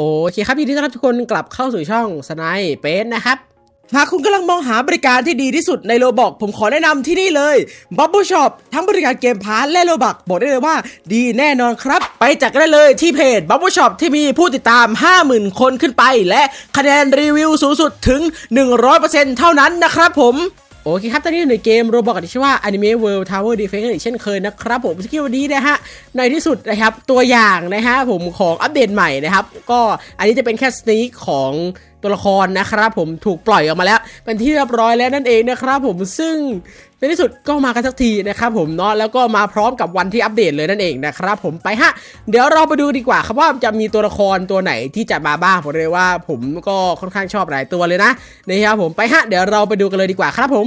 โอเคครับยินดีต้อนรับทุกคนกลับเข้าสู่ช่องสไนเป็นนะครับ หากคุณกำลังมองหาบริการที่ดีที่สุดในโลบอกผมขอแนะนำที่นี่เลย Bubble Shop ทั้งบริการเกมพาร์ทและโลบักบอกได้เลยว่า ดีแน่นอนครับ ไปจัดกันได้เลยที่เพจ Bubble Shop ที่มีผู้ติดตาม 50,000 คนขึ้นไป และคะแนนรีวิวสูงสุดถึง 100%เท่านั้นนะครับผม โอเคครับ ตอนนี้อยู่ในเกมโรบอกที่ชื่อว่า Anime World Tower Defense อีกเช่นเคยนะครับผมสกิลวันนี้นะฮะ ในที่สุดนะครับ ตัวอย่างนะฮะผมของอัปเดตใหม่นะครับ ก็อันนี้จะเป็นแค่สตีคของ ตัวละครนะครับผมถูกปล่อยออกมาแล้ว เป็นที่เรียบร้อยแล้วนั่นเองนะครับผมซึ่งในที่สุดก็มากันสักทีนะครับผมเนาะแล้วก็มาพร้อมกับวันที่อัปเดตเลยนั่นเองนะครับผมไปฮะ เดี๋ยวเราไปดูดีกว่าครับว่าจะมีตัวละครตัวไหนที่จะมาบ้างผมเลยว่าผมก็ค่อนข้างชอบหลายตัวเลยนะนะครับผมไปฮะเดี๋ยวเราไปดูกันเลยดีกว่าครับผม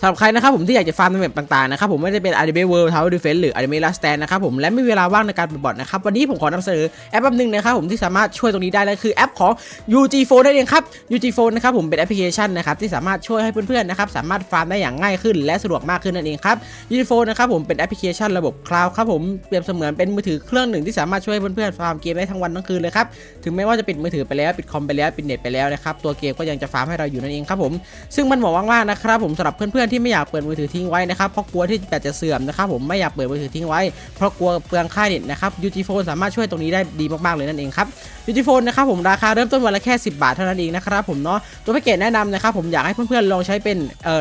สำหรับใครนะครับผมที่อยากจะฟาร์มในแบบต่างๆนะครับผมไม่ว่าจะเป็น Anime World Tower Defense หรือ Anime Last Stand นะครับผมและไม่มีเวลาว่างในการเปิดบอทนะครับวันนี้ผมขอนำเสนอแอปแอปหนึ่งนะครับผมที่สามารถช่วยตรงนี้ได้นั่นคือแอปของ UG Phone นั่นเองครับ UG Phone นะครับผมเป็นแอปพลิเคชันนะครับที่สามารถช่วยให้เพื่อนๆนะครับสามารถฟาร์มได้อย่างง่ายขึ้น และสะดวกมากขึ้นนั่นเองครับ UG Phone นะครับผมเป็นแอปพลิเคชันระบบคลาวด์ครับผมเปรียบเสมือนเป็นมือถือเครื่องหนึ่งที่สามารถช่วยให้เพื่อนๆฟาร์มเกมได้ทั้งวันทั้งคืนเลยครับถึงแม้ว่าจะปิดมือถือไปแล้วปิดคอมไปแล้วปิดเน็ตไปแล้วนะครับตัวเกมก็ยังจะฟาร์มให้เราอยู่นั่นเองครับผมซึ่งมันเหมาะมากๆนะครับผมสำหรับเพื่อนๆที่ไม่อยากเปิดมือถือทิ้งไว้นะครับเพราะกลัวที่แบตจะเสื่อมนะครับผมไม่อยากเปิดมือถือทิ้งไว้เพราะกลัวเปลืองค่าเน็ตนะครับยูจีโฟนสามารถช่วยตรงนี้ได้ดีมากๆเลยนั่นเองครับยูจีโฟนนะครับผมราคาเริ่มต้นวันละแค่ 10 บาทเท่านั้นเองนะครับผมเนาะตัวแพ็กเกจแนะนำนะครับผมอยากให้เพื่อนๆลองใช้เป็น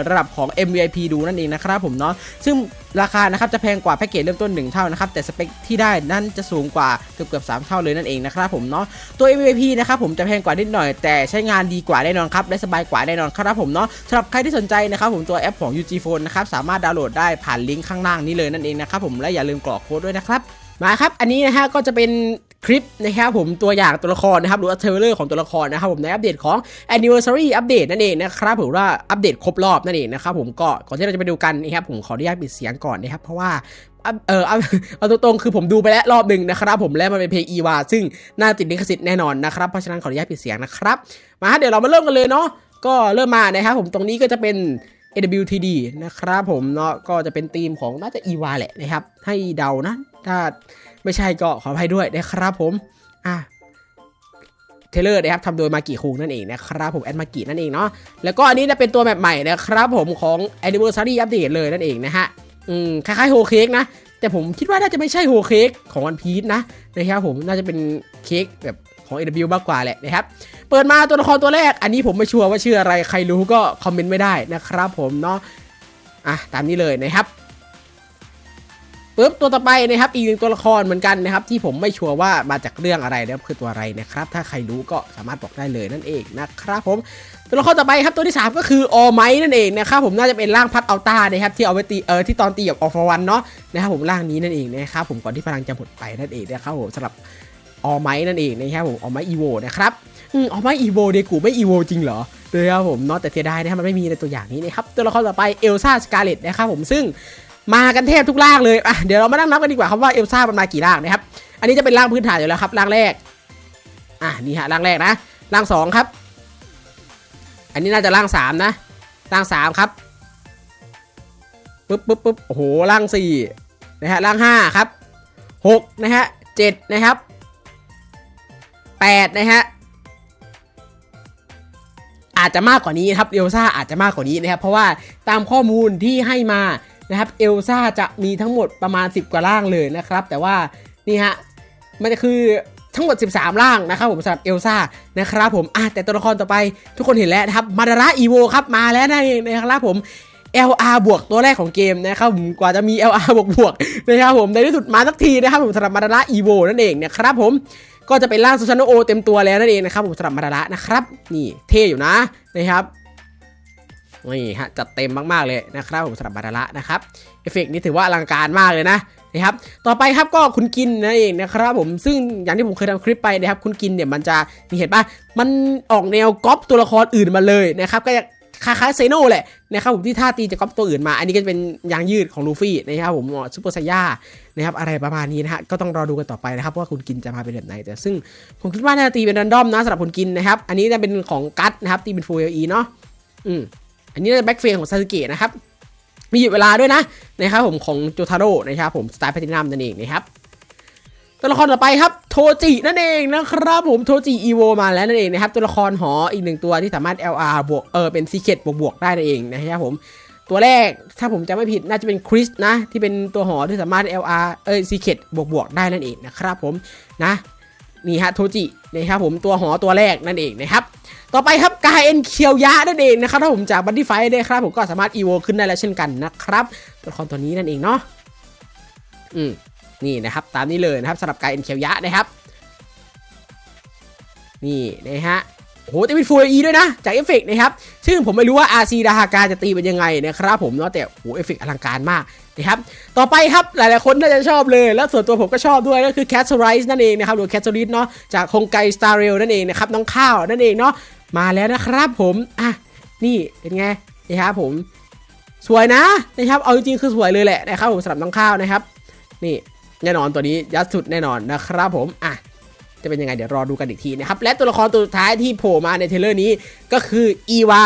ระดับของ M V I P ดูนั่นเองนะครับผมเนาะซึ่ง ราคานะครับจะแพงกว่าแพ็กเกจเริ่มต้น 1 เท่านะครับแต่สเปคที่ได้นั่นจะสูงกว่าเกือบเกือบสเท่าเลยนั่นเองนะครับผมเนาะตัว MVP นะครับผมจะแพงกว่านิดหน่อย แต่ใช้งานดีกว่าแน่นอนครับและสบายกว่าแน่นอนครับผมเนาะสำหรับใครที่สนใจนะครับผมตัวแอปของ UG Phone นะครับสามารถดาวน์โหลดได้ผ่านลิงก์ข้างล่างนี้เลยนั่นเองนะครับผมและอย่าลืมกรอกโค้ดด้วยนะครับมาครับ อันนี้นะฮะก็จะเป็น คลิปนะครับผมตัวอย่างตัวละครนะครับหรือเทรลเลอร์ของตัวละครนะครับผมในอัปเดตของ anniversary update นั่นเองนะครับผมว่าอัปเดตครบรอบนั่นเองนะครับผมก็ก่อนที่เราจะไปดูกันนะครับผมขออนุญาตปิดเสียงก่อนนะครับเพราะว่าเออเอาตรงๆคือผมดูไปแล้วรอบหนึ่งนะครับผมและมันเป็นเพลงอีวาซึ่งน่าติดลิขสิทธิ์แน่นอนนะครับเพราะฉะนั้นขออนุญาตปิดเสียงนะครับมาฮะเดี๋ยวเรามาเริ่มกันเลยเนาะก็เริ่มมานะครับผมตรงนี้ก็จะเป็น AWTD นะครับผมเนาะก็จะเป็นธีมของน่าจะอีวาแหละนะครับ ให้เดานะ ถ้าไม่ใช่ก็ขออภัยด้วยนะครับผม อะเทเลอร์นะครับทำโดยมากิคุงนั่นเองนะครับผมแอดมากินั่นเองเนาะแล้วก็อันนี้จะเป็นตัวแบบใหม่นะครับผมของ Anniversary Update เลยนั่นเองนะฮะอืมคล้ายๆโฮเค้กนะ แต่ผมคิดว่าน่าจะไม่ใช่โฮเค้กของวันพีชนะนะครับผมน่าจะเป็นเค้กแบบ ของ AW มากกว่าแหละนะครับ เปิดมาตัวละครตัวแรก อันนี้ผมไม่ชัวร์ว่าชื่ออะไร ใครรู้ก็คอมเมนต์ไม่ได้นะครับผมเนาะ อะตามนี้เลยนะครับปุ๊บตัวต่อไปนะครับอีกหนึ่งตัวละครเหมือนกันนะครับ ที่ผมไม่ชัวร์ว่ามาจากเรื่องอะไรนะครับคือตัวอะไรนะครับ ถ้าใครรู้ก็สามารถบอกได้เลยนั่นเองนะครับผมตัวละครต่อไปครับตัวที่ 3 ก็คือออไมนั่นเองนะครับผมน่าจะเป็นร่างพัดอัลต้านะครับที่เอาไว้ตีเออที่ตอนตีกับออฟวันเนาะนะครับผมร่างนี้นั่นเองนะครับผมก่อนที่พลังจะหมดไปนั่นเองนะครับผมสำหรับ ออไมนั่นเองนะครับผมออไมอีโวนะครับอืมออไมอีโวเดกูไม่อีโวจริงเหรอเลยครับผมเนาะแต่เสียดายนะครับมันไม่มีในตัวอย่างนี้นะครับตัวละครต่อไปเอลซ่าสกาเลตนะครับผมซึ่งมากันแทบทุกร่างเลยอะเดี๋ยวเรามานั่งนับกันดีกว่าครับว่าเอลซ่ามันมากี่ร่างนะครับอันนี้จะเป็นร่างพื้นฐานอยู่แล้วครับร่างแรกอะนี่ฮะร่างแรกนะร่างสองครับ อันนี้น่าจะร่างสามนะร่างสามครับปึ๊บปึ๊บปึ๊บโอ้โหร่างสี่นะฮะร่างห้าครับหกนะฮะเจ็ดนะครับ แปดนะฮะ อาจจะมากกว่านี้ครับเอลซ่าอาจจะมากกว่านี้นะครับ เพราะว่าตามข้อมูลที่ให้มานะครับเอลซ่าจะมีทั้งหมดประมาณ 10 กว่าร่างเลยนะครับ แต่ว่านี่ฮะมันจะคือทั้งหมด 13 ร่างนะครับผมสำหรับเอลซ่านะครับผมอะแต่ตัวละครต่อไปทุกคนเห็นแล้วนะครับมาดาระอีโวครับมาแล้วนั่นเองนะครับผม LR บวกตัวแรกของเกมนะครับผมกว่าจะมี LR บวกบวกนะครับผมในที่สุดมาสักทีนะครับผมสำหรับมาดาระอีโวนั่นเองนะครับผม ก็จะเป็นร่างซูซานโอเต็มตัวแล้วนั่นเองนะครับผมสำหรับมาดาระนะครับ นี่เท่อยู่นะนะครับนี่ฮะจัดเต็มมากๆเลยนะครับผมสำหรับมาดาระนะครับเอฟเฟกต์นี้ถือว่าอลังการมากเลยนะนะครับต่อไปครับก็คุณกินนั่นเองนะครับผมซึ่งอย่างที่ผมเคยทำคลิปไปนะครับคุณกินเนี่ยมันจะมีเห็นปะมันออกแนวก๊อปตัวละครอื่นมาเลยนะครับก็ คล้ายๆเซโน่แหละนะครับผมที่ท่าตีจะก๊อปตัวอื่นมา อันนี้ก็จะเป็นยางยืดของลูฟี่นะครับผมซูเปอร์ไซย่านะครับอะไรประมาณนี้นะฮะก็ต้องรอดูกันต่อไปนะครับว่าคุณกินจะมาเป็นแบบไหน แต่ซึ่งผมคิดว่าน่าจะตีเป็นรันดอมนะสำหรับคุณกินนะครับ อันนี้จะเป็นของกัตนะครับตีเป็นฟูเอลีเนาะอืมอันนี้จะแบ็กเฟรของซาสึเกะนะครับมีหยุดเวลาด้วยนะนะครับผมของโจทาโร่นะครับผมสไตล์แพทินัมนั่นเองนะครับตัวละครต่อไปครับ โทจินั่นเองนะครับผมโทจิอีโวมาแล้วนั่นเองนะครับตัวละครหออีกหนึ่งตัวที่สามารถ LR บวกเออเป็นซีเค t บวกบวกได้นั่นเองนะครับผมตัวแรกถ้าผมจำไม่ผิดน่าจะเป็นคริสนะที่เป็นตัวหอที่สามารถ LR เออซีเค t บวกบวกได้นั่นเองนะครับผมนะนี่ฮะโทจินะครับผมตัวหอตัวแรกนั่นเองนะครับต่อไปครับกาเอ็นเคียวยะนั่นเองนะครับถ้าผมจากบันดี้ไฟได้ครับผมก็สามารถอีโวขึ้นได้แล้วเช่นกันนะครับตัวละครตัวนี้นั่นเองเนาะอืม นี่นะครับตามนี้เลยนะครับสำหรับกาเอ็นเคียวยะนะครับ นี่นะฮะโอ้โหจะเป็นฟูลอีด้วยนะจากเอฟเฟกต์นะครับ ซึ่งผมไม่รู้ว่า RC ดาฮากาจะตีเป็นยังไงนะครับผมเนาะแต่โอ้โหเอฟเฟกต์อลังการมากนะครับ ต่อไปครับหลายๆคนน่าจะชอบเลย แล้วส่วนตัวผมก็ชอบด้วยก็คือ c a t r i s e นั่นเองนะครับหรือ c a t r i s e เนาะจากคงไก Star Rail นั่นเองนะครับน้องข้าวนั่นเองเนาะมาแล้วนะครับผมอะนี่เป็นไงนะครับผมสวยนะนะครับเอาจริงๆคือสวยเลยแหละนะครับผมสำหรับน้องข้าวนะครับ นี่ แน่นอนตัวนี้ยัดสุดแน่นอนนะครับผมอะจะเป็นยังไงเดี๋ยวรอดูกันอีกทีนะครับ และตัวละครตัวสุดท้ายที่โผล่มาในเทเลอร์นี้ก็คืออีวา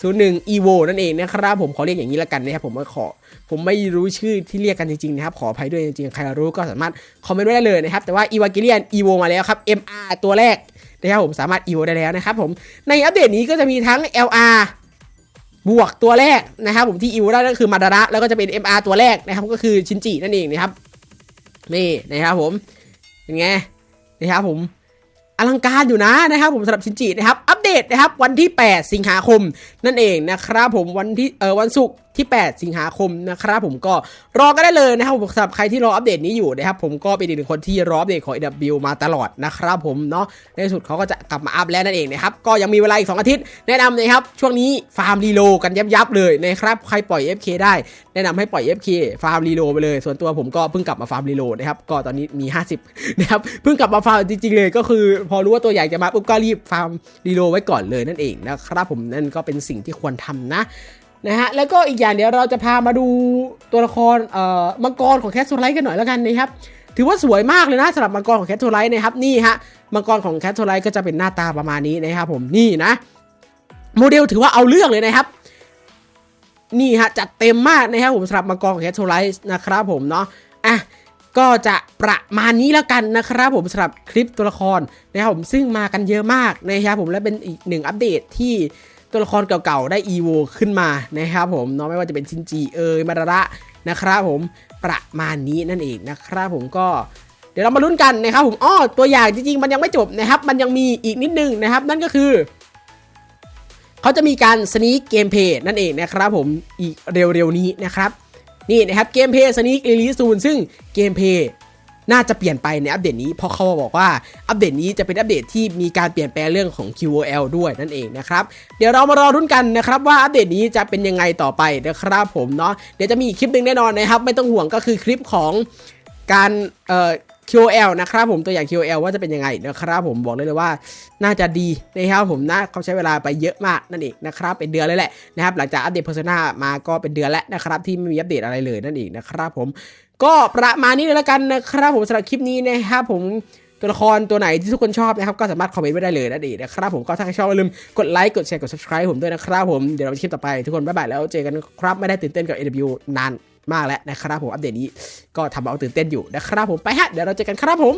01 EVO นั่นเองนะครับผมขอเรียกอย่างนี้ละกันนะครับผมไม่ขอ ผมไม่รู้ชื่อที่เรียกกันจริงๆนะครับ ขออภัยด้วยจริงๆ ใครรู้ก็สามารถคอมเมนต์ไว้ได้เลยนะครับ แต่ว่าอีวากิเลียน EVO มาแล้วครับ MR ตัวแรกนะครับผมสามารถ EVO ได้แล้วนะครับผมในอัปเดตนี้ก็จะมีทั้ง LR บวกตัวแรกนะครับผมที่ EVO ได้ก็คือมาดาระแล้วก็จะเป็น MR ตัวแรกนะครับก็คือชินจินั่นเองนะครับ นี่นะครับผมเป็นไงนะครับผมอลังการอยู่นะนะครับผมสำหรับชินจินะครับอั เดตนะครับวันที่ 8 สิงหาคมนั่นเองนะครับผมวันที่เออวันศุกร์ที่ 8 สิงหาคมนะครับผมก็รอก็ได้เลยนะครับผมสำหรับใครที่รออัปเดตนี้อยู่นะครับผมก็เป็นอีกหนึ่งคนที่รออัปเดตของ AW มาตลอดนะครับผมเนาะในสุดเขาก็จะกลับมาอัพแล้วนั่นเองนะครับก็ยังมีเวลาอีก 2 อาทิตย์แนะนำนะครับช่วงนี้ฟาร์มรีโลกันยับยับๆเลยนะครับใครปล่อย FK ได้ แนะนำให้ปล่อย FK ฟาร์มรีโลไปเลย ส่วนตัวผมก็เพิ่งกลับมาฟาร์มรีโลนะครับก็ตอนนี้มี 50นะครับเพิ่งกลับมาฟาร์มจริงๆเลย ก็คือ พอรู้ว่าตัวใหญ่จะมาปุ๊บก็รีบฟาร์มรีโลไว้ก่อนเลยนั่นเองนะครับผมนั่นก็เป็นสิ่งที่ควรทำนะนะฮะแล้วก็อีกอย่างเดี๋ยวเราจะพามาดูตัวละครเอ่อมังกรของแคสโซไลท์กันหน่อยแล้วกันนะครับถือว่าสวยมากเลยนะสำหรับมังกรของแคสโซไลท์นะครับนี่ฮะมังกรของแคสโซไลท์ก็จะเป็นหน้าตาประมาณนี้นะครับผมนี่นะ โมเดลถือว่าเอาเรื่องเลยนะครับ นี่ฮะจัดเต็มมากนะครับผมสำหรับมังกรของแคทโทไลส์นะครับผมเนาะอะ ก็จะประมาณนี้แล้วกันนะครับผมสำหรับคลิปตัวละครนะครับผมซึ่งมากันเยอะมากนะครับผมและเป็นอีกหนึ่งอัปเดตที่ตัวละครเก่าๆ ได้ EVO ขึ้นมานะครับผมเนาะไม่ว่าจะเป็นชินจิเอยมาระนะครับผมประมาณนี้นั่นเองนะครับผมก็เดี๋ยวเรามาลุ้นกันนะครับผมอ้อตัวอย่างจริงๆ มันยังไม่จบนะครับ มันยังมีอีกนิดนึงนะครับ นั่นก็คือเขาจะมีการสนี k เกมเพย์นั่นเองนะครับผมอีกเร็วๆนี้นะครับ นี่นะครับเกมเพย์สนี k รีลีซูนซึ่งเกมเพย์น่าจะเปลี่ยนไปในอัปเดตนี้เพราะเขาบอกว่าอัปเดตนี้จะเป็นอัปเดตที่มีการเปลี่ยนแปลงเรื่องของ QOL ด้วยนั่นเองนะครับ เดี๋ยวเรามารอรุ้นกันนะครับว่าอัปเดตนี้จะเป็นยังไงต่อไปนะครับผมเนาะเดี๋ยวจะมีอีกคลิปหนึ่งแน่นอนนะครับ ไม่ต้องห่วงก็คือคลิปของการเอ่อ QL นะครับผมตัวอย่าง QL ว่าจะเป็นยังไงนะครับผมบอกเลยเลยว่าน่าจะดีนะครับผมนะเขาใช้เวลาไปเยอะมากนั่นเองนะครับเป็นเดือนเลยแหละนะครับหลังจากอัปเดต Persona มาก็เป็นเดือนแล้วนะครับที่ไม่มีอัปเดตอะไรเลยนั่นเองนะครับผมก็ประมาณนี้เลยละกันนะครับผมสำหรับคลิปนี้นะครับผมตัวละครตัวไหนที่ทุกคนชอบนะครับก็สามารถคอมเมนต์ไว้ได้เลยนั่นเองนะครับผมก็ถ้าใครชอบอย่าลืมกดไลค์กดแชร์กด subscribe ผมด้วยนะครับผมเดี๋ยวเราไปคลิปต่อไปทุกคนบ๊ายบายแล้วเจอกันครับไม่ได้ตื่นเต้นกับ AW นาน มากแล้วนะครับผมอัปเดตนี้ก็ทำเอาตื่นเต้นอยู่นะครับผมไปฮะเดี๋ยวเราเจอกันครับผม